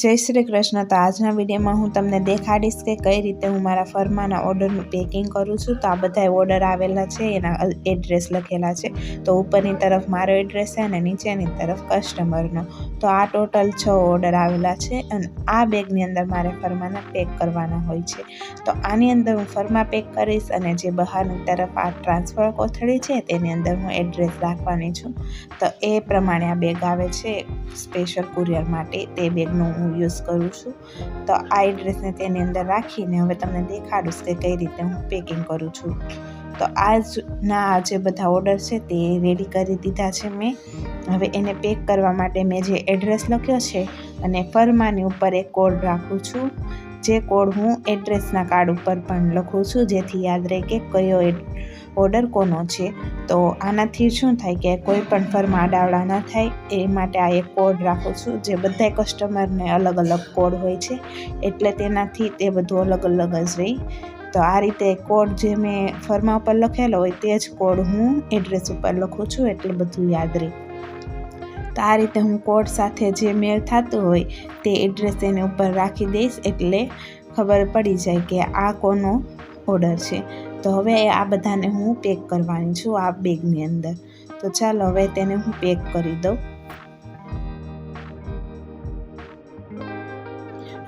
જય શ્રી કૃષ્ણ. તો આજના વિડીયોમાં હું તમને દેખાડીશ કે કઈ રીતે હું મારા ફરમાના ઓર્ડરનું પેકિંગ કરું છું. તો આ બધા ઓર્ડર આવેલા છે, એના એડ્રેસ લખેલા છે. તો ઉપરની તરફ મારો એડ્રેસ છે અને નીચેની તરફ કસ્ટમરનો. તો આ ટોટલ છ ઓર્ડર આવેલા છે અને આ બેગની અંદર મારે ફરમાના પેક કરવાના હોય છે. તો આની અંદર હું ફરમા પેક કરીશ અને જે બહારની તરફ આ ટ્રાન્સફર કોથળી છે તેની અંદર હું એડ્રેસ રાખવાની છું. તો એ પ્રમાણે આ બેગ આવે છે સ્પેશિયલ કુરિયર માટે. તે બેગનું હું યુઝ કરું છું. તો આ એડ્રેસને તેની અંદર રાખીને હવે તમને દેખાડીશ કે કઈ રીતે હું પેકિંગ કરું છું. તો આજના જે બધા ઓર્ડર છે તે રેડી કરી દીધા છે મેં. હવે એને પેક કરવા માટે મેં જે એડ્રેસ લખ્યો છે અને ફરમાની ઉપર એક કોડ રાખું છું. જે કોડ હું એડ્રેસના કાર્ડ ઉપર પણ લખું છું, જેથી યાદ રહે કે કયો ઓર્ડર કોનો છે. તો આનાથી શું થાય કે કોઈ પણ ફર્મા આડાવડા ન થાય, એ માટે આ એક કોડ રાખું છું, જે બધા કસ્ટમરને અલગ અલગ કોડ હોય છે, એટલે તેનાથી તે બધું અલગ અલગ જ રહી. તો આ રીતે કોડ જે મેં ફર્મા ઉપર લખેલો હોય, તે જ કોડ હું એડ્રેસ ઉપર લખું છું, એટલે બધું યાદ રહે. તો આ રીતે હું કોડ સાથે જે મેળ થતું હોય તે એડ્રેસ એની ઉપર રાખી દઈશ એટલે ખબર પડી જાય કે આ કોનો ઓર્ડર છે. તો હવે આ બધાને હું પેક કરવાની છું આ બેગની અંદર. તો ચાલો હવે તેને હું પેક કરી દઉં.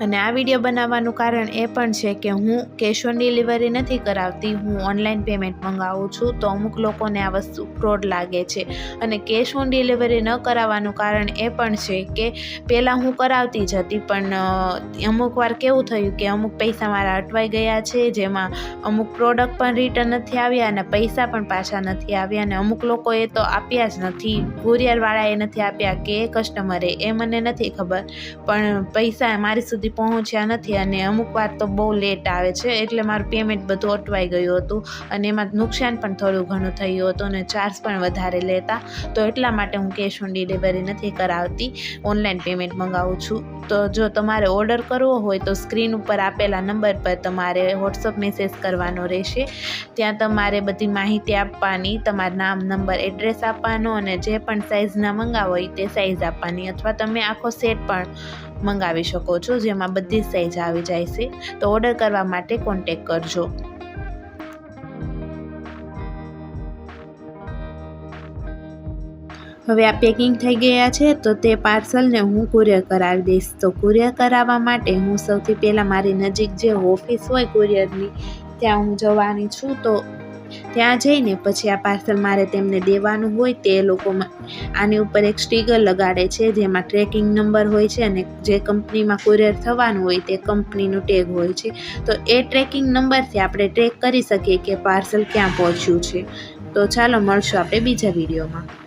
અને આ વીડિયો બનાવવાનું કારણ એ પણ છે કે હું કેશ ઓન ડિલિવરી નથી કરાવતી. હું ઓનલાઈન પેમેન્ટ મંગાવું છું તો અમુક લોકોને આ વસ્તુ ફ્રોડ લાગે છે. અને કેશ ઓન ડિલિવરી ન કરાવવાનું કારણ એ પણ છે કે પહેલાં હું કરાવતી જ હતી પણ અમુક વાર કેવું થયું કે અમુક પૈસા મારા અટવાઈ ગયા છે, જેમાં અમુક પ્રોડક્ટ પણ રિટર્ન નથી આવ્યા અને પૈસા પણ પાછા નથી આવ્યા અને અમુક લોકોએ તો આપ્યા જ નથી. કુરિયરવાળાએ નથી આપ્યા કે કસ્ટમરે એ મને નથી ખબર. પણ પૈસા મારી સુધી પહોંચ્યા નથી અને અમુક વાર તો બહુ લેટ આવે છે, એટલે મારું પેમેન્ટ બધું અટવાઈ ગયું હતું અને એમાં નુકસાન પણ થોડું ઘણું થયું હતું અને ચાર્જ પણ વધારે લેતા. તો એટલા માટે હું કેશ ઓન ડિલિવરી નથી કરાવતી ઓનલાઈન પેમેન્ટ મંગાવું છું. તો જો તમારે ઓર્ડર કરવો હોય તો સ્ક્રીન ઉપર આપેલા નંબર પર તમારે વોટ્સઅપ મેસેજ કરવાનો રહેશે. ત્યાં તમારે બધી માહિતી આપવાની, તમારું નામ નંબર એડ્રેસ આપવાનો અને જે પણ સાઇઝના મંગાવો હોય તે સાઇઝ આપવાની. અથવા તમે આખો સેટ પણ મંગાવી શકો છો, જેમાં બધી સાઇઝ આવી જાય છે. તો ઓર્ડર કરવા માટે કોન્ટેક કરજો. હવે આ પેકિંગ થઈ ગયા છે, તો તે પાર્સલને હું કુરિયર કરાવી દઈશ. તો કુરિયર કરાવવા માટે હું સૌથી પહેલાં મારી નજીક જે ઓફિસ હોય કુરિયરની ત્યાં હું જવાની છું. તો ત્યાં જઈને પછી આ પાર્સલ મારે તેમને દેવાનું હોય તે લોકો આની ઉપર એક સ્ટીકર લગાડે છે, જેમાં ટ્રેકિંગ નંબર હોય છે અને જે કંપનીમાં કુરિયર થવાનું હોય તે કંપનીનું ટેગ હોય છે. તો એ ટ્રેકિંગ નંબરથી આપણે ટ્રેક કરી શકીએ કે પાર્સલ ક્યાં પહોંચ્યું છે. તો ચાલો મળશું આપણે બીજા વિડીયોમાં.